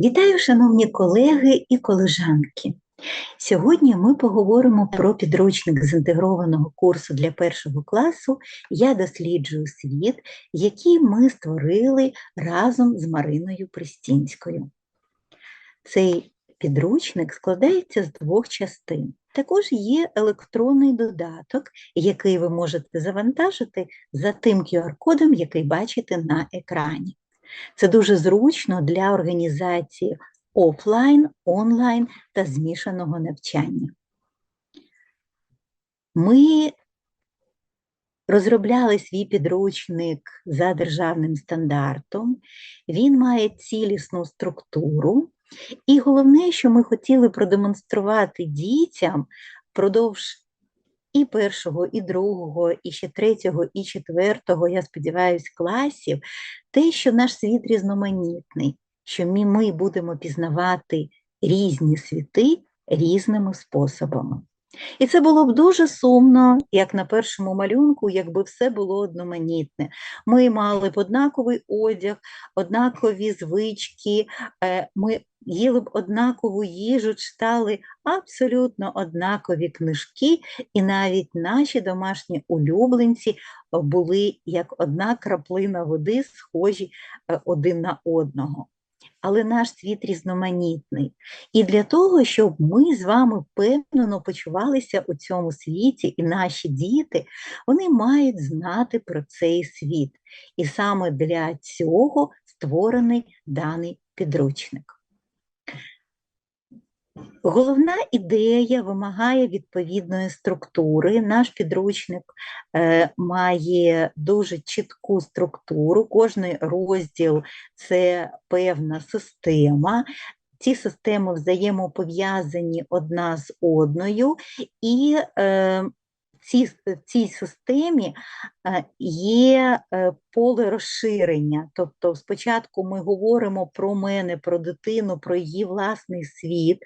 Вітаю, шановні колеги і колежанки. Сьогодні ми поговоримо про підручник з інтегрованого курсу для першого класу Я досліджую світ, який ми створили разом з Мариною Пристінською. Цей підручник складається з двох частин. Також є електронний додаток, який ви можете завантажити за тим QR-кодом, який бачите на екрані. Це дуже зручно для організації офлайн, онлайн та змішаного навчання. Ми розробляли свій підручник за державним стандартом, він має цілісну структуру, і головне, що ми хотіли продемонструвати дітям впродовж і першого, і другого, і ще третього, і четвертого, я сподіваюся, класів, те, що наш світ різноманітний, що ми, будемо пізнавати різні світи різними способами. І це було б дуже сумно, як на першому малюнку, якби все було одноманітне. Ми мали б однаковий одяг, однакові звички, е, ми їли б однакову їжу, читали абсолютно однакові книжки, і навіть наші домашні улюбленці були як одна краплина води, схожі е, один на одного але наш світ різноманітний. І для того, щоб ми з вами впевнено почувалися у цьому світі, і наші діти, вони мають знати про цей світ. І саме для цього створений даний підручник. Головна ідея вимагає відповідної структури. Наш підручник е, має дуже чітку структуру, кожний розділ це певна система. Ці системи взаємопов'язані одна з одною, і е, цій, цій системі е, є е, поле розширення. Тобто, спочатку ми говоримо про мене, про дитину, про її власний світ,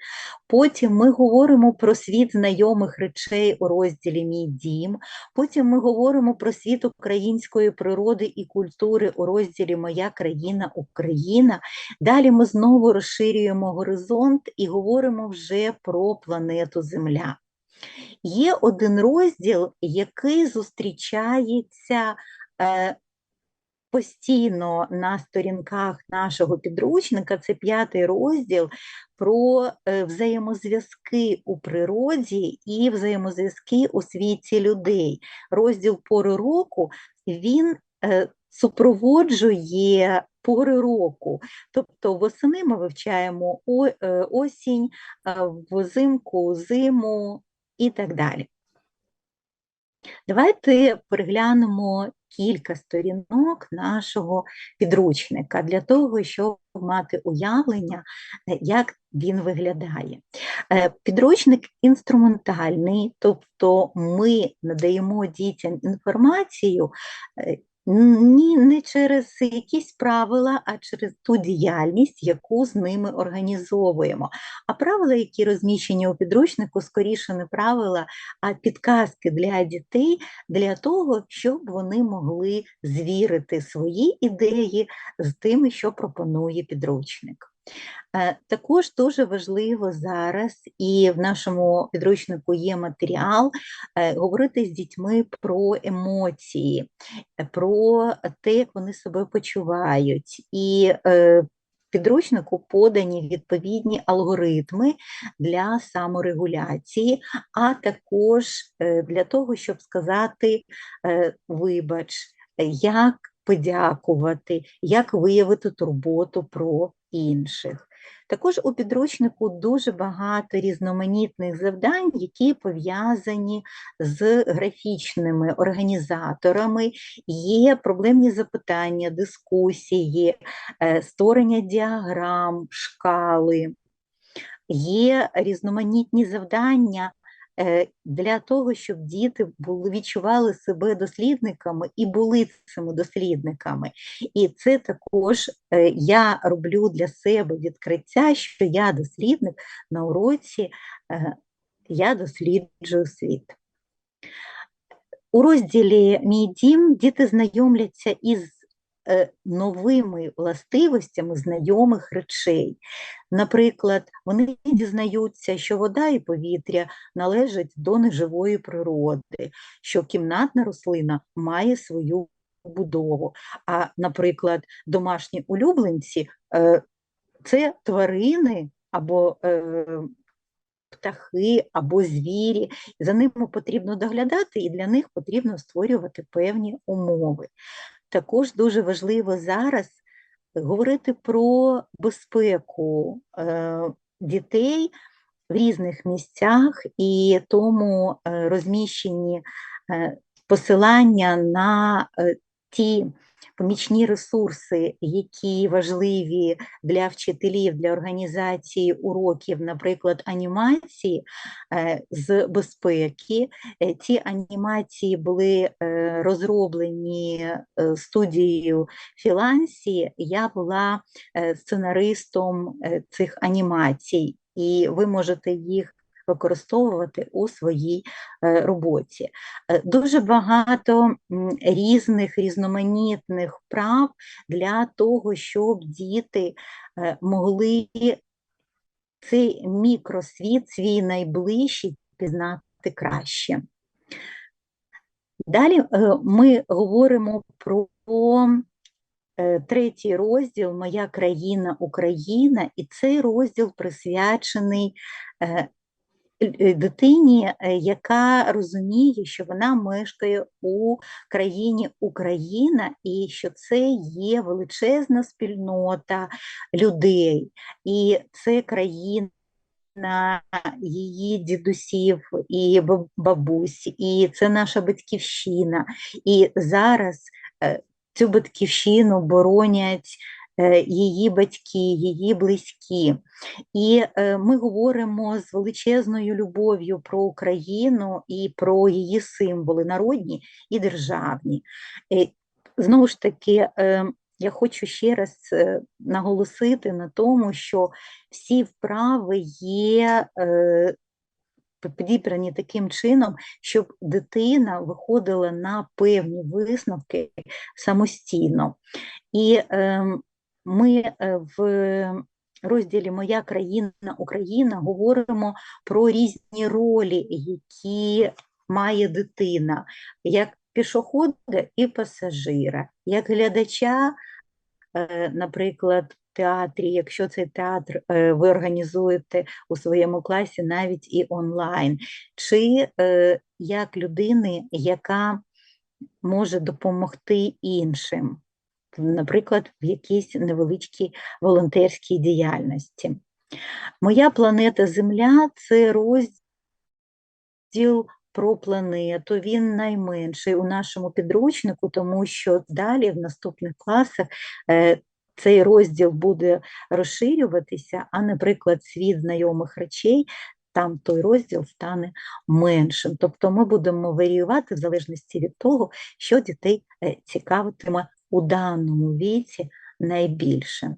потім ми говоримо про світ знайомих речей у розділі Мій дім, потім ми говоримо про світ української природи і культури у розділі Моя країна Україна. Далі ми знову розширюємо горизонт і говоримо вже про планету Земля. Є один розділ, який зустрічається е, постійно на сторінках нашого підручника, це п'ятий розділ про е, взаємозв'язки у природі і взаємозв'язки у світі людей. Розділ пори року він е, супроводжує пори року. Тобто восени ми вивчаємо осінь, взимку, зиму, і так далі. Давайте переглянемо кілька сторінок нашого підручника для того, щоб мати уявлення, е, як він виглядає. Е, підручник інструментальний, тобто ми надаємо дітям інформацію, е, ні, не через якісь правила, а через ту діяльність, яку з ними організовуємо. А правила, які розміщені у підручнику, скоріше не правила, а підказки для дітей для того, щоб вони могли звірити свої ідеї з тими, що пропонує підручник. Е, також дуже важливо зараз, і в нашому підручнику є матеріал е, говорити з дітьми про емоції, про те, як вони себе почувають. І е, підручнику подані відповідні алгоритми для саморегуляції, а також для того, щоб сказати вибач, як подякувати, як виявити турботу про інших. Також у підручнику дуже багато різноманітних завдань, які пов'язані з графічними організаторами, є проблемні запитання, дискусії, е, створення діаграм, шкали. Є різноманітні завдання для того, щоб діти були, відчували себе дослідниками і були цими дослідниками. І це також е, я роблю для себе відкриття, що я дослідник на уроці, е, я досліджую світ. У розділі Мій дім діти знайомляться із е, новими властивостями знайомих речей. Наприклад, вони дізнаються, що вода і повітря належать до неживої природи, що кімнатна рослина має свою будову. А, наприклад, домашні улюбленці е, це тварини або е, птахи або звірі. За ними потрібно доглядати, і для них потрібно створювати певні умови. Також дуже важливо зараз говорити про безпеку е, дітей в різних місцях і тому е, розміщені е, посилання на ті помічні ресурси, які важливі для вчителів, для організації уроків, наприклад, анімації е, з безпеки. Е, ці анімації були е, розроблені студією Філансі. Я була сценаристом цих анімацій, і ви можете їх використовувати у своїй е, роботі. Е, дуже багато різних різноманітних прав для того, щоб діти е, могли цей мікросвіт, свій найближчий пізнати краще. Далі ми говоримо про третій розділ Моя країна Україна, і цей розділ присвячений дитині, е, яка розуміє, що вона мешкає у країні Україна, і що це є величезна спільнота людей, і це країна. На її дідусів і бабусь, і це наша батьківщина. І зараз е, цю батьківщину боронять Е, її батьки, її близькі. І е, ми говоримо з величезною любов'ю про Україну і про її символи народні і державні. Е, знову ж таки, я хочу ще раз наголосити на тому, що всі вправи є. Підібрані таким чином, щоб дитина виходила на певні висновки самостійно. І е, ми е, в розділі Моя країна Україна говоримо про різні ролі, які має дитина, як пішохода і пасажира, як глядача, е, наприклад, театрі, якщо цей театр е, ви організуєте у своєму класі навіть і онлайн, чи як людини, яка може допомогти іншим наприклад, в якійсь невеличкій волонтерській діяльності. Моя планета Земля це розділ про планету, він найменший у нашому підручнику, тому що далі в наступних класах е, цей розділ буде розширюватися, а, наприклад, світ знайомих речей. Там той розділ стане меншим. Тобто ми будемо варіювати в залежності від того, що дітей е, цікавитиме у даному віці найбільше.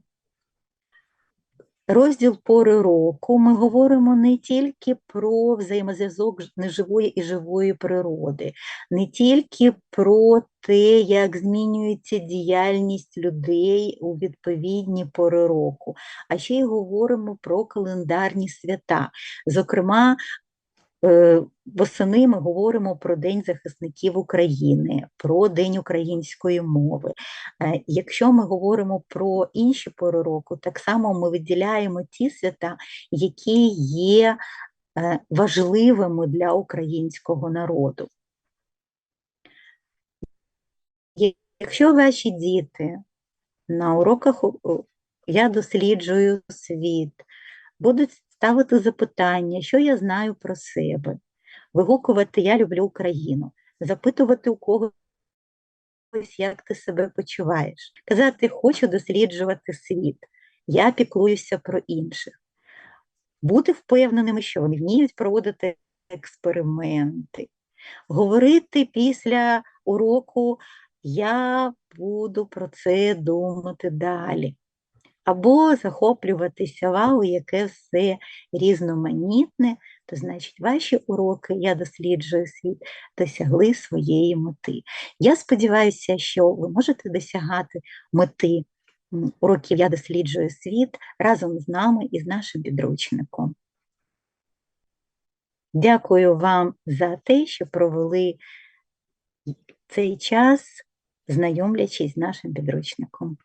Розділ пори року ми говоримо не тільки про взаємозв'язок неживої і живої природи, не тільки про те, як змінюється діяльність людей у відповідні пори року, а ще й говоримо про календарні свята. Зокрема, восени ми говоримо про День захисників України, про День української мови. Е, якщо ми говоримо про інші пори року, так само ми виділяємо ті свята, які є е, важливими для українського народу. Якщо ваші діти на уроках я досліджую світ, будуть ставити запитання, що я знаю про себе, вигукувати Я люблю Україну, запитувати у когось, як ти себе почуваєш, казати, хочу досліджувати світ, я піклуюся про інших, бути впевненими, що вони вміють проводити експерименти, говорити після уроку. Я буду про це думати далі або захоплюватися вау, яке все різноманітне, то значить ваші уроки Я досліджую світ досягли своєї мети. Я сподіваюся, що ви можете досягати мети уроків Я досліджую світ разом з нами і з нашим підручником. Дякую вам за те, що провели цей час, знайомлячись з нашим підручником.